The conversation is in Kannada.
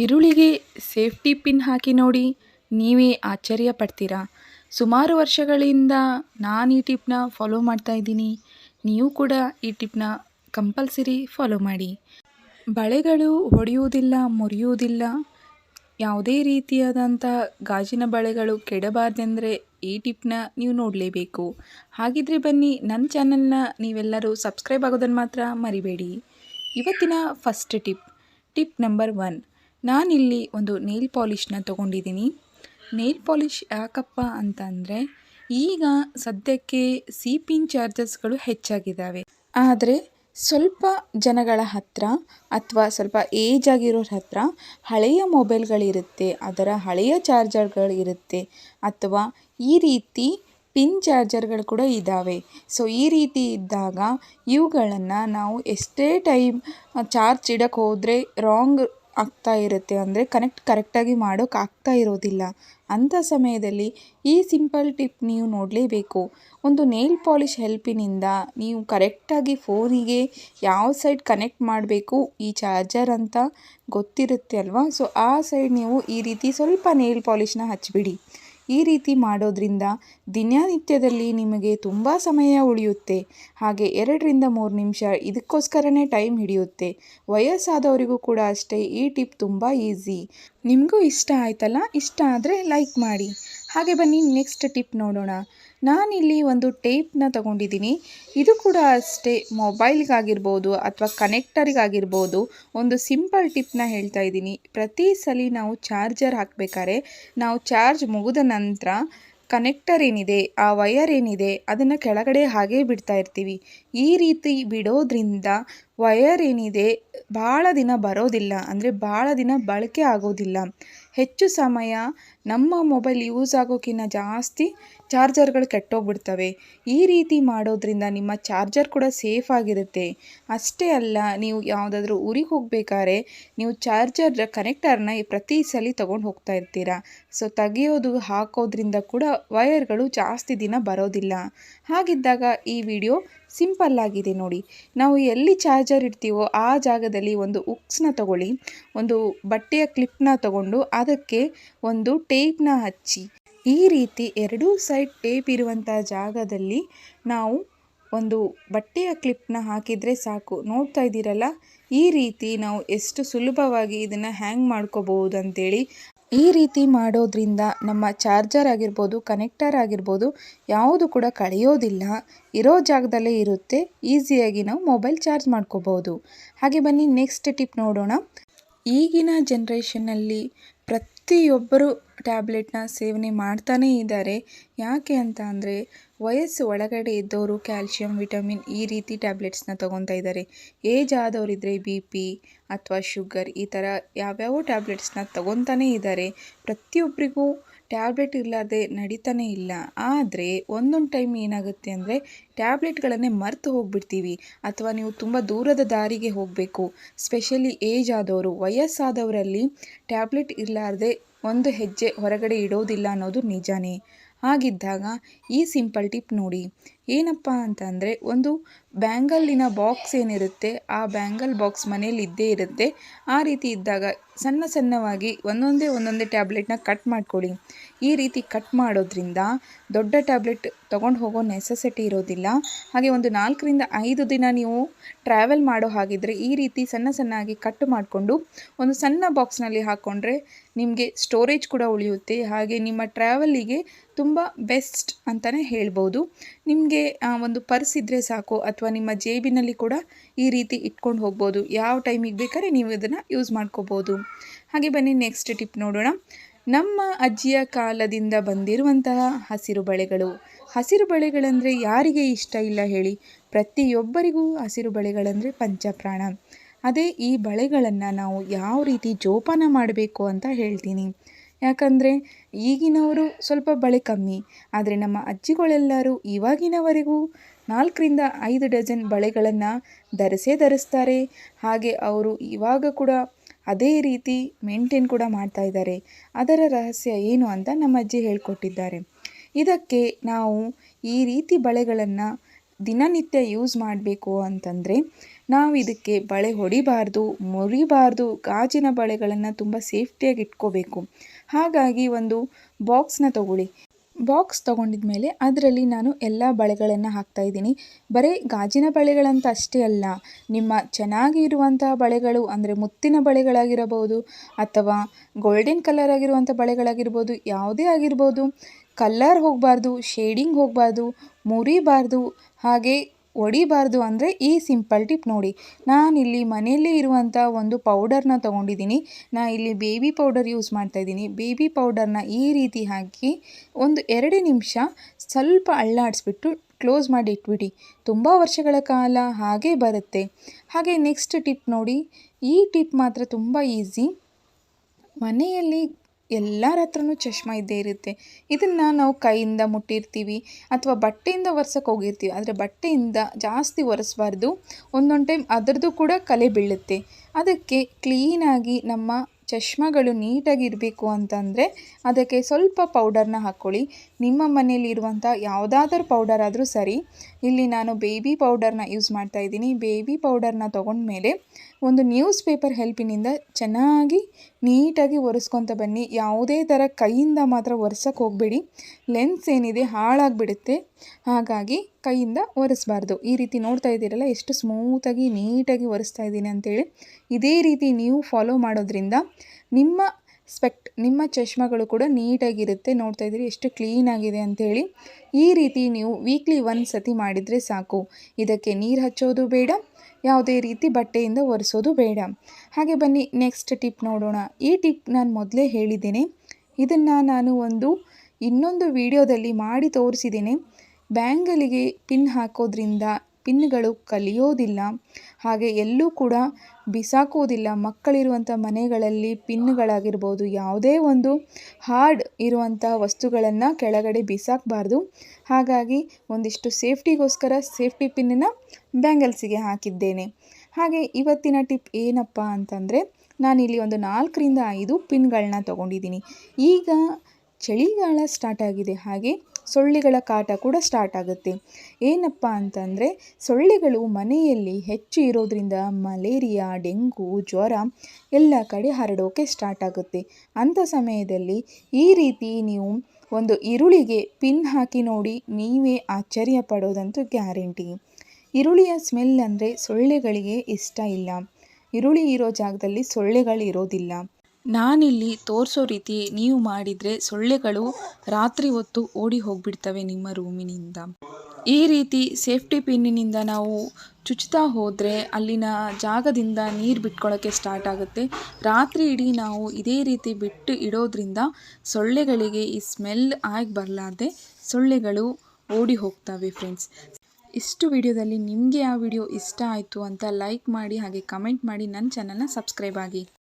ಈರುಳ್ಳಿಗೆ ಸೇಫ್ಟಿ ಪಿನ್ ಹಾಕಿ ನೋಡಿ, ನೀವೇ ಆಶ್ಚರ್ಯ ಪಡ್ತೀರಾ ಸುಮಾರು ವರ್ಷಗಳಿಂದ ನಾನು ಈ ಟಿಪ್ನ ಫಾಲೋ ಮಾಡ್ತಾ ಇದ್ದೀನಿ. ನೀವು ಕೂಡ ಈ ಟಿಪ್ನ ಕಂಪಲ್ಸರಿ ಫಾಲೋ ಮಾಡಿ. ಬಳೆಗಳು ಹೊಡೆಯುವುದಿಲ್ಲ, ಮುರಿಯುವುದಿಲ್ಲ. ಯಾವುದೇ ರೀತಿಯಾದಂಥ ಗಾಜಿನ ಬಳೆಗಳು ಕೆಡಬಾರ್ದೆಂದರೆ ಈ ಟಿಪ್ನ ನೀವು ನೋಡಲೇಬೇಕು. ಹಾಗಿದ್ರೆ ಬನ್ನಿ, ನನ್ನ ಚಾನಲ್ನ ನೀವೆಲ್ಲರೂ ಸಬ್ಸ್ಕ್ರೈಬ್ ಆಗೋದನ್ನು ಮಾತ್ರ ಮರಿಬೇಡಿ. ಇವತ್ತಿನ first tip tip number one. ನಾನಿಲ್ಲಿ ಒಂದು ನೇಲ್ ಪಾಲಿಷ್ನ ತೊಗೊಂಡಿದ್ದೀನಿ. ನೇಲ್ ಪಾಲಿಷ್ ಯಾಕಪ್ಪ ಅಂತಂದರೆ, ಈಗ ಸದ್ಯಕ್ಕೆ ಸಿ ಪಿನ್ ಚಾರ್ಜಸ್ಗಳು ಹೆಚ್ಚಾಗಿದ್ದಾವೆ ಆದರೆ ಸ್ವಲ್ಪ ಜನಗಳ ಹತ್ರ ಅಥವಾ ಸ್ವಲ್ಪ ಏಜ್ ಆಗಿರೋರ ಹತ್ರ ಹಳೆಯ ಮೊಬೈಲ್ಗಳಿರುತ್ತೆ ಅದರ ಹಳೆಯ ಚಾರ್ಜರ್ಗಳಿರುತ್ತೆ ಅಥವಾ ಈ ರೀತಿ ಪಿನ್ ಚಾರ್ಜರ್ಗಳು ಕೂಡ ಇದ್ದಾವೆ ಸೊ ಈ ರೀತಿ ಇದ್ದಾಗ ಇವುಗಳನ್ನು ನಾವು ಎಷ್ಟೇ ಟೈಮ್ ಚಾರ್ಜ್ ಇಡಕ್ಕೆ ಹೋದರೆ ರಾಂಗ್ ಆಗ್ತಾ ಇರುತ್ತೆ ಅಂದರೆ ಕನೆಕ್ಟ್ ಕರೆಕ್ಟಾಗಿ ಮಾಡೋಕೆ ಆಗ್ತಾ ಇರೋದಿಲ್ಲ. ಅಂಥ ಸಮಯದಲ್ಲಿ ಈ ಸಿಂಪಲ್ ಟಿಪ್ ನೀವು ನೋಡಲೇಬೇಕು. ಒಂದು ನೇಲ್ ಪಾಲಿಷ್ ಹೆಲ್ಪಿನಿಂದ ನೀವು ಕರೆಕ್ಟಾಗಿ ಫೋನಿಗೆ ಯಾವ ಸೈಡ್ ಕನೆಕ್ಟ್ ಮಾಡಬೇಕು, ಈ ಚಾರ್ಜರ್ ಅಂತ ಗೊತ್ತಿರುತ್ತೆ ಅಲ್ವಾ? ಸೊ ಆ ಸೈಡ್ ನೀವು ಈ ರೀತಿ ಸ್ವಲ್ಪ ನೇಲ್ ಪಾಲಿಷ್ನ ಹಚ್ಚಿಬಿಡಿ ಈ ರೀತಿ ಮಾಡೋದ್ರಿಂದ ದಿನನಿತ್ಯದಲ್ಲಿ ನಿಮಗೆ ತುಂಬ ಸಮಯ ಉಳಿಯುತ್ತೆ. ಹಾಗೆ ಎರಡರಿಂದ ಮೂರು ನಿಮಿಷ ಇದಕ್ಕೋಸ್ಕರನೇ ಟೈಮ್ ಹಿಡಿಯುತ್ತೆ. ವಯಸ್ಸಾದವರಿಗೂ ಕೂಡ ಅಷ್ಟೇ ಈ ಟಿಪ್ ತುಂಬ ಈಸಿ. ನಿಮಗೂ ಇಷ್ಟ ಆಯ್ತಲ್ಲ? ಇಷ್ಟ ಆದರೆ ಲೈಕ್ ಮಾಡಿ. ಹಾಗೆ ಬನ್ನಿ ನೆಕ್ಸ್ಟ್ ಟಿಪ್ ನೋಡೋಣ. ನಾನಿಲ್ಲಿ ಒಂದು ಟೇಪ್ನ ತಗೊಂಡಿದ್ದೀನಿ. ಇದು ಕೂಡ ಅಷ್ಟೇ ಮೊಬೈಲ್ಗಾಗಿರ್ಬೋದು ಅಥವಾ ಕನೆಕ್ಟರಿಗಾಗಿರ್ಬೋದು ಒಂದು ಸಿಂಪಲ್ ಟಿಪ್ನ ಹೇಳ್ತಾ ಇದ್ದೀನಿ. ಪ್ರತಿ ಸಲ ನಾವು ಚಾರ್ಜರ್ ಹಾಕಬೇಕಾದ್ರೆ ನಾವು ಚಾರ್ಜ್ ಮುಗಿದ ನಂತರ ಕನೆಕ್ಟರ್ ಏನಿದೆ, ಆ ವಯರ್ ಏನಿದೆ, ಅದನ್ನು ಕೆಳಗಡೆ ಹಾಗೇ ಬಿಡ್ತಾ ಇರ್ತೀವಿ. ಈ ರೀತಿ ಬಿಡೋದ್ರಿಂದ ವಯರ್ ಏನಿದೆ ಭಾಳ ದಿನ ಬರೋದಿಲ್ಲ, ಅಂದರೆ ಭಾಳ ದಿನ ಬಳಕೆ ಆಗೋದಿಲ್ಲ. ಹೆಚ್ಚು ಸಮಯ ನಮ್ಮ ಮೊಬೈಲ್ ಯೂಸ್ ಆಗೋಕ್ಕಿಂತ ಜಾಸ್ತಿ ಚಾರ್ಜರ್ಗಳು ಕೆಟ್ಟೋಗ್ಬಿಡ್ತವೆ. ಈ ರೀತಿ ಮಾಡೋದ್ರಿಂದ ನಿಮ್ಮ ಚಾರ್ಜರ್ ಕೂಡ ಸೇಫ್ ಆಗಿರುತ್ತೆ. ಅಷ್ಟೇ ಅಲ್ಲ, ನೀವು ಯಾವುದಾದ್ರೂ ಊರಿಗೆ ಹೋಗಬೇಕಾದ್ರೆ ನೀವು ಚಾರ್ಜರ್ ಕನೆಕ್ಟರ್ನ ಪ್ರತಿ ಸಲ ತೊಗೊಂಡು ಹೋಗ್ತಾ ಇರ್ತೀರಾ. ಸೊ, ತೆಗೆಯೋದು, ಹಾಕೋದ್ರಿಂದ ಕೂಡ ವೈರ್ಗಳು ಜಾಸ್ತಿ ದಿನ ಬರೋದಿಲ್ಲ. ಹಾಗಿದ್ದಾಗ ಈ ವಿಡಿಯೋ ಸಿಂಪಲ್ ಆಗಿದೆ ನೋಡಿ. ನಾವು ಎಲ್ಲಿ ಚಾರ್ಜರ್ ಇಡ್ತೀವೋ ಆ ಜಾಗದಲ್ಲಿ ಒಂದು ಉಕ್ಸ್ನ ತಗೊಳ್ಳಿ. ಒಂದು ಬಟ್ಟೆಯ ಕ್ಲಿಪ್ನ ತಗೊಂಡು ಅದಕ್ಕೆ ಒಂದು ಟೇಪ್ನ ಹಚ್ಚಿ. ಈ ರೀತಿ ಎರಡೂ ಸೈಡ್ ಟೇಪ್ ಇರುವಂಥ ಜಾಗದಲ್ಲಿ ನಾವು ಒಂದು ಬಟ್ಟೆಯ ಕ್ಲಿಪ್ನ ಹಾಕಿದರೆ ಸಾಕು. ನೋಡ್ತಾ ಇದ್ದೀರಲ್ಲ? ಈ ರೀತಿ ನಾವು ಎಷ್ಟು ಸುಲಭವಾಗಿ ಇದನ್ನು ಹ್ಯಾಂಗ್ ಮಾಡ್ಕೋಬಹುದು ಅಂತೇಳಿ ಈ ರೀತಿ ಮಾಡೋದ್ರಿಂದ ನಮ್ಮ ಚಾರ್ಜರ್ ಆಗಿರ್ಬೋದು, ಕನೆಕ್ಟರ್ ಆಗಿರ್ಬೋದು ಯಾವುದು ಕೂಡ ಕಳೆಯೋದಿಲ್ಲ. ಇರೋ ಜಾಗದಲ್ಲೇ ಇರುತ್ತೆ. ಈಸಿಯಾಗಿ ನಾವು ಮೊಬೈಲ್ ಚಾರ್ಜ್ ಮಾಡ್ಕೋಬೋದು. ಹಾಗೆ ಬನ್ನಿ, ನೆಕ್ಸ್ಟ್ ಟಿಪ್ ನೋಡೋಣ. ಈಗಿನ ಜನ್ರೇಷನ್ನಲ್ಲಿ ಪ್ರತಿಯೊಬ್ಬರು ಟ್ಯಾಬ್ಲೆಟ್ನ ಸೇವನೆ ಮಾಡ್ತಾನೇ ಇದ್ದಾರೆ. ಯಾಕೆ ಅಂತ ಅಂದರೆ, ವಯಸ್ಸು ಒಳಗಡೆ ಇದ್ದವರು ಕ್ಯಾಲ್ಶಿಯಂ, ವಿಟಮಿನ್ ಈ ರೀತಿ ಟ್ಯಾಬ್ಲೆಟ್ಸ್ನ ತೊಗೊತಾ ಇದ್ದಾರೆ. ಏಜ್ ಆದವರಿದ್ದರೆ ಬಿ ಪಿ ಅಥವಾ ಶುಗರ್ ಈ ಥರ ಯಾವ್ಯಾವ ಟ್ಯಾಬ್ಲೆಟ್ಸ್ನ ತೊಗೊತಾನೇ ಇದ್ದಾರೆ. ಪ್ರತಿಯೊಬ್ಬರಿಗೂ ಟ್ಯಾಬ್ಲೆಟ್ ಇಲ್ಲದೆ ನಡೀತಾನೇ ಇಲ್ಲ. ಆದರೆ ಒಂದೊಂದು ಟೈಮ್ ಏನಾಗುತ್ತೆ ಅಂದರೆ ಟ್ಯಾಬ್ಲೆಟ್ಗಳನ್ನೇ ಮರೆತು ಹೋಗ್ಬಿಡ್ತೀವಿ. ಅಥವಾ ನೀವು ತುಂಬ ದೂರದ ದಾರಿಗೆ ಹೋಗಬೇಕು. ಸ್ಪೆಷಲಿ ಏಜ್ ಆದವರು, ವಯಸ್ಸಾದವರಲ್ಲಿ ಟ್ಯಾಬ್ಲೆಟ್ ಇರಲಾರ್ದೆ ಒಂದು ಹೆಜ್ಜೆ ಹೊರಗಡೆ ಇಡೋದಿಲ್ಲ ಅನ್ನೋದು ನಿಜಾನೇ. ಹಾಗಿದ್ದಾಗ ಈ ಸಿಂಪಲ್ ಟಿಪ್ ನೋಡಿ. ಏನಪ್ಪ ಅಂತಂದರೆ ಒಂದು ಬ್ಯಾಂಗಲ್ಲಿನ ಬಾಕ್ಸ್ ಏನಿರುತ್ತೆ, ಆ ಬ್ಯಾಂಗಲ್ ಬಾಕ್ಸ್ ಮನೇಲಿ ಇದ್ದೇ ಇರುತ್ತೆ. ಆ ರೀತಿ ಇದ್ದಾಗ ಸಣ್ಣ ಸಣ್ಣವಾಗಿ ಒಂದೊಂದೇ ಒಂದೊಂದೇ ಟ್ಯಾಬ್ಲೆಟ್ನ ಕಟ್ ಮಾಡ್ಕೊಳ್ಳಿ. ಈ ರೀತಿ ಕಟ್ ಮಾಡೋದ್ರಿಂದ ದೊಡ್ಡ ಟ್ಯಾಬ್ಲೆಟ್ ತೊಗೊಂಡು ಹೋಗೋ ನೆಸೆಸಿಟಿ ಇರೋದಿಲ್ಲ. ಹಾಗೆ ಒಂದು ನಾಲ್ಕರಿಂದ ಐದು ದಿನ ನೀವು ಟ್ರಾವೆಲ್ ಮಾಡೋ ಹಾಗಿದ್ದರೆ ಈ ರೀತಿ ಸಣ್ಣ ಸಣ್ಣಾಗಿ ಕಟ್ ಮಾಡಿಕೊಂಡು ಒಂದು ಸಣ್ಣ ಬಾಕ್ಸ್ನಲ್ಲಿ ಹಾಕ್ಕೊಂಡ್ರೆ ನಿಮಗೆ ಸ್ಟೋರೇಜ್ ಕೂಡ ಉಳಿಯುತ್ತೆ. ಹಾಗೆ ನಿಮ್ಮ ಟ್ರಾವೆಲ್ಲಿಗೆ ತುಂಬ ಬೆಸ್ಟ್ ಅಂತಲೇ ಹೇಳ್ಬೋದು. ನಿಮಗೆ ಒಂದು ಪರ್ಸ್ ಇದ್ದರೆ ಸಾಕು ಅಥವಾ ನಿಮ್ಮ ಜೇಬಿನಲ್ಲಿ ಕೂಡ ಈ ರೀತಿ ಇಟ್ಕೊಂಡು ಹೋಗ್ಬೋದು. ಯಾವ ಟೈಮಿಗೆ ಬೇಕಾದ್ರೆ ನೀವು ಇದನ್ನು ಯೂಸ್ ಮಾಡ್ಕೋಬೋದು. ಹಾಗೆ ಬನ್ನಿ ನೆಕ್ಸ್ಟ್ ಟಿಪ್ ನೋಡೋಣ. ನಮ್ಮ ಅಜ್ಜಿಯ ಕಾಲದಿಂದ ಬಂದಿರುವಂತಹ ಹಸಿರು ಬಳೆಗಳು. ಹಸಿರು ಬಳೆಗಳಂದರೆ ಯಾರಿಗೆ ಇಷ್ಟ ಇಲ್ಲ ಹೇಳಿ. ಪ್ರತಿಯೊಬ್ಬರಿಗೂ ಹಸಿರು ಬಳೆಗಳಂದರೆ ಪಂಚಪ್ರಾಣ. ಅದೇ ಈ ಬಳೆಗಳನ್ನು ನಾವು ಯಾವ ರೀತಿ ಜೋಪಾನ ಮಾಡಬೇಕು ಅಂತ ಹೇಳ್ತೀನಿ. ಯಾಕಂದರೆ ಈಗಿನವರು ಸ್ವಲ್ಪ ಬಳೆ ಕಮ್ಮಿ. ಆದರೆ ನಮ್ಮ ಅಜ್ಜಿಗಳೆಲ್ಲರೂ ಇವಾಗಿನವರೆಗೂ ನಾಲ್ಕರಿಂದ ಐದು ಡಜನ್ ಬಳೆಗಳನ್ನು ಧರಿಸೇ ಧರಿಸ್ತಾರೆ. ಹಾಗೆ ಅವರು ಇವಾಗ ಕೂಡ ಅದೇ ರೀತಿ ಮೇಂಟೈನ್ ಕೂಡ ಮಾಡ್ತಾ ಇದ್ದಾರೆ. ಅದರ ರಹಸ್ಯ ಏನು ಅಂತ ನಮ್ಮ ಅಜ್ಜಿ ಹೇಳ್ಕೊಟ್ಟಿದ್ದಾರೆ. ಇದಕ್ಕೆ ನಾವು ಈ ರೀತಿ ಬಳೆಗಳನ್ನು ದಿನನಿತ್ಯ ಯೂಸ್ ಮಾಡಬೇಕು ಅಂತಂದರೆ ನಾವು ಇದಕ್ಕೆ ಬಳೆ ಹೊಡಿಬಾರ್ದು, ಮುರಿಬಾರ್ದು, ಗಾಜಿನ ಬಳೆಗಳನ್ನು ತುಂಬ ಸೇಫ್ಟಿಯಾಗಿ ಇಟ್ಕೋಬೇಕು. ಹಾಗಾಗಿ ಒಂದು ಬಾಕ್ಸ್ನ ತಗೊಳ್ಳಿ. ಬಾಕ್ಸ್ ತಗೊಂಡಿದ ಮೇಲೆ ಅದರಲ್ಲಿ ನಾನು ಎಲ್ಲ ಬಳೆಗಳನ್ನು ಹಾಕ್ತಾ ಇದ್ದೀನಿ. ಬರೀ ಗಾಜಿನ ಬಳೆಗಳಂತ ಅಷ್ಟೇ ಅಲ್ಲ, ನಿಮ್ಮ ಚೆನ್ನಾಗಿ ಇರುವಂಥ ಬಳೆಗಳು ಅಂದರೆ ಮುತ್ತಿನ ಬಳೆಗಳಾಗಿರಬಹುದು ಅಥವಾ ಗೋಲ್ಡನ್ ಕಲರ್ ಆಗಿರುವಂಥ ಬಳೆಗಳಾಗಿರ್ಬೋದು ಯಾವುದೇ ಆಗಿರ್ಬೋದು ಕಲ್ಲರ್ ಹೋಗಬಾರ್ದು ಶೇಡಿಂಗ್ ಹೋಗಬಾರ್ದು, ಮುರಿಬಾರ್ದು. ಹಾಗೆ ಒಡಿಬಾರ್ದು ಅಂದರೆ ಈ ಸಿಂಪಲ್ ಟಿಪ್ ನೋಡಿ. ನಾನಿಲ್ಲಿ ಮನೆಯಲ್ಲೇ ಇರುವಂಥ ಒಂದು ಪೌಡರ್ನ ತೊಗೊಂಡಿದ್ದೀನಿ. ನಾನು ಇಲ್ಲಿ ಬೇಬಿ ಪೌಡರ್ ಯೂಸ್ ಮಾಡ್ತಾ ಇದ್ದೀನಿ. ಬೇಬಿ ಪೌಡರ್ನ ಈ ರೀತಿ ಹಾಕಿ ಒಂದು ಎರಡು ನಿಮಿಷ ಸ್ವಲ್ಪ ಅಳ್ಳಾಡಿಸ್ಬಿಟ್ಟು ಕ್ಲೋಸ್ ಮಾಡಿ ಇಟ್ಬಿಡಿ. ತುಂಬ ವರ್ಷಗಳ ಕಾಲ ಹಾಗೆ ಬರುತ್ತೆ. ಹಾಗೆ ನೆಕ್ಸ್ಟ್ ಟಿಪ್ ನೋಡಿ. ಈ ಟಿಪ್ ಮಾತ್ರ ತುಂಬ ಈಸಿ ಮನೆಯಲ್ಲಿ ಎಲ್ಲರ ಹತ್ರನೂ ಚಶ್ಮಾ ಇದ್ದೇ ಇರುತ್ತೆ. ಇದನ್ನು ನಾವು ಕೈಯಿಂದ ಮುಟ್ಟಿರ್ತೀವಿ ಅಥವಾ ಬಟ್ಟೆಯಿಂದ ಒರೆಸಕ್ಕೆ ಹೋಗಿರ್ತೀವಿ. ಆದರೆ ಬಟ್ಟೆಯಿಂದ ಜಾಸ್ತಿ ಒರೆಸಬಾರ್ದು. ಒಂದೊಂದು ಟೈಮ್ ಅದರದ್ದು ಕೂಡ ಕಲೆ ಬೀಳುತ್ತೆ. ಅದಕ್ಕೆ ಕ್ಲೀನಾಗಿ ನಮ್ಮ ಚಶ್ಮಗಳು ನೀಟಾಗಿ ಇರಬೇಕು ಅಂತಂದರೆ ಅದಕ್ಕೆ ಸ್ವಲ್ಪ ಪೌಡರ್ನ ಹಾಕ್ಕೊಳ್ಳಿ ನಿಮ್ಮ ಮನೆಯಲ್ಲಿ ಇರುವಂಥ ಯಾವುದಾದ್ರೂ ಪೌಡರ್ ಆದರೂ ಸರಿ. ಇಲ್ಲಿ ನಾನು ಬೇಬಿ ಪೌಡರ್ನ ಯೂಸ್ ಮಾಡ್ತಾ ಇದ್ದೀನಿ. ಬೇಬಿ ಪೌಡರ್ನ ತೊಗೊಂಡ್ಮೇಲೆ ಒಂದು ನ್ಯೂಸ್ ಪೇಪರ್ ಹೆಲ್ಪಿನಿಂದ ಚೆನ್ನಾಗಿ ನೀಟಾಗಿ ಒರೆಸ್ಕೊತ ಬನ್ನಿ. ಯಾವುದೇ ಥರ ಕೈಯಿಂದ ಮಾತ್ರ ಒರೆಸೋಕ್ಕೆ ಹೋಗಬೇಡಿ. ಲೆನ್ಸ್ ಏನಿದೆ ಹಾಳಾಗಿಬಿಡುತ್ತೆ. ಹಾಗಾಗಿ ಕೈಯಿಂದ ಒರೆಸ್ಬಾರ್ದು. ಈ ರೀತಿ ನೋಡ್ತಾ ಇದ್ದೀರಲ್ಲ, ಎಷ್ಟು ಸ್ಮೂತಾಗಿ ನೀಟಾಗಿ ಒರೆಸ್ತಾ ಇದ್ದೀನಿ ಅಂತೇಳಿ. ಇದೇ ರೀತಿ ನೀವು ಫಾಲೋ ಮಾಡೋದ್ರಿಂದ ನಿಮ್ಮ ಸ್ಪೆಕ್ಟ್, ನಿಮ್ಮ ಚಶ್ಮಗಳು ಕೂಡ ನೀಟಾಗಿರುತ್ತೆ, ನೋಡ್ತಾ ಇದ್ದೀರಿ, ಎಷ್ಟು ಕ್ಲೀನಾಗಿದೆ ಅಂಥೇಳಿ ಈ ರೀತಿ ನೀವು ವೀಕ್ಲಿ ಒಂದು ಸತಿ ಮಾಡಿದರೆ ಸಾಕು. ಇದಕ್ಕೆ ನೀರು ಹಚ್ಚೋದು ಬೇಡ, ಯಾವುದೇ ರೀತಿ ಬಟ್ಟೆಯಿಂದ ಒರೆಸೋದು ಬೇಡ. ಹಾಗೆ ಬನ್ನಿ ನೆಕ್ಸ್ಟ್ ಟಿಪ್ ನೋಡೋಣ. ಈ ಟಿಪ್ ನಾನು ಮೊದಲೇ ಹೇಳಿದ್ದೇನೆ. ಇದನ್ನು ನಾನು ಒಂದು, ಇನ್ನೊಂದು ವಿಡಿಯೋದಲ್ಲಿ ಮಾಡಿ ತೋರಿಸಿದ್ದೇನೆ. ಬ್ಯಾಂಗಲಿಗೆ ಪಿನ್ ಹಾಕೋದ್ರಿಂದ ಪಿನ್ಗಳು ಕಲಿಯೋದಿಲ್ಲ. ಹಾಗೆ ಎಲ್ಲೂ ಕೂಡ ಬಿಸಾಕುವುದಿಲ್ಲ. ಮಕ್ಕಳಿರುವಂಥ ಮನೆಗಳಲ್ಲಿ ಪಿನ್ಗಳಾಗಿರ್ಬೋದು, ಯಾವುದೇ ಒಂದು ಹಾರ್ಡ್ ಇರುವಂಥ ವಸ್ತುಗಳನ್ನು ಕೆಳಗಡೆ ಬಿಸಾಕಬಾರ್ದು. ಹಾಗಾಗಿ ಒಂದಿಷ್ಟು ಸೇಫ್ಟಿಗೋಸ್ಕರ ಸೇಫ್ಟಿ ಪಿನ್ನನ್ನು ಬ್ಯಾಂಗಲ್ಸಿಗೆ ಹಾಕಿದ್ದೇನೆ. ಹಾಗೆ ಇವತ್ತಿನ ಟಿಪ್ ಏನಪ್ಪ ಅಂತಂದರೆ, ನಾನಿಲ್ಲಿ ಒಂದು ನಾಲ್ಕರಿಂದ ಐದು ಪಿನ್ಗಳನ್ನ ತೊಗೊಂಡಿದ್ದೀನಿ. ಈಗ ಚಳಿಗಾಲ ಸ್ಟಾರ್ಟ್ ಆಗಿದೆ. ಹಾಗೆ ಸೊಳ್ಳೆಗಳ ಕಾಟ ಕೂಡ ಸ್ಟಾರ್ಟ್ ಆಗುತ್ತೆ. ಏನಪ್ಪ ಅಂತಂದರೆ, ಸೊಳ್ಳೆಗಳು ಮನೆಯಲ್ಲಿ ಹೆಚ್ಚು ಇರೋದ್ರಿಂದ ಮಲೇರಿಯಾ, ಡೆಂಗು, ಜ್ವರ ಎಲ್ಲ ಕಡೆ ಹರಡೋಕೆ ಸ್ಟಾರ್ಟ್ ಆಗುತ್ತೆ. ಅಂಥ ಸಮಯದಲ್ಲಿ ಈ ರೀತಿ ನೀವು ಒಂದು ಈರುಳ್ಳಿಗೆ ಪಿನ್ ಹಾಕಿ ನೋಡಿ, ನೀವೇ ಆಶ್ಚರ್ಯ ಪಡೋದಂತೂ ಗ್ಯಾರಂಟಿ. ಈರುಳ್ಳಿಯ ಸ್ಮೆಲ್ ಅಂದರೆ ಸೊಳ್ಳೆಗಳಿಗೆ ಇಷ್ಟ ಇಲ್ಲ. ಈರುಳ್ಳಿ ಇರೋ ಜಾಗದಲ್ಲಿ ಸೊಳ್ಳೆಗಳು ಇರೋದಿಲ್ಲ. ನಾನಿಲ್ಲಿ ತೋರಿಸೋ ರೀತಿ ನೀವು ಮಾಡಿದರೆ ಸೊಳ್ಳೆಗಳು ರಾತ್ರಿ ಹೊತ್ತು ಓಡಿ ಹೋಗಿಬಿಡ್ತವೆ ನಿಮ್ಮ ರೂಮಿನಿಂದ. ಈ ರೀತಿ ಸೇಫ್ಟಿ ಪಿನ್ನಿನಿಂದ ನಾವು ಚುಚ್ತಾ ಹೋದರೆ ಅಲ್ಲಿನ ಜಾಗದಿಂದ ನೀರು ಬಿಟ್ಕೊಳ್ಳೋಕ್ಕೆ ಸ್ಟಾರ್ಟ್ ಆಗುತ್ತೆ. ರಾತ್ರಿ ಇಡೀ ನಾವು ಇದೇ ರೀತಿ ಬಿಟ್ಟು ಇಡೋದ್ರಿಂದ ಸೊಳ್ಳೆಗಳಿಗೆ ಈ ಸ್ಮೆಲ್ ಆಗಿ ಬರಲಾರ್ದೆ ಸೊಳ್ಳೆಗಳು ಓಡಿ ಹೋಗ್ತವೆ ಫ್ರೆಂಡ್ಸ್. ಇಷ್ಟು ವಿಡಿಯೋದಲ್ಲಿ ನಿಮಗೆ ಆ ವಿಡಿಯೋ ಇಷ್ಟ ಆಯಿತು ಅಂತ ಲೈಕ್ ಮಾಡಿ ಹಾಗೆ ಕಮೆಂಟ್ ಮಾಡಿ ನನ್ನ ಚಾನಲ್ನ ಸಬ್ಸ್ಕ್ರೈಬ್ ಆಗಿ.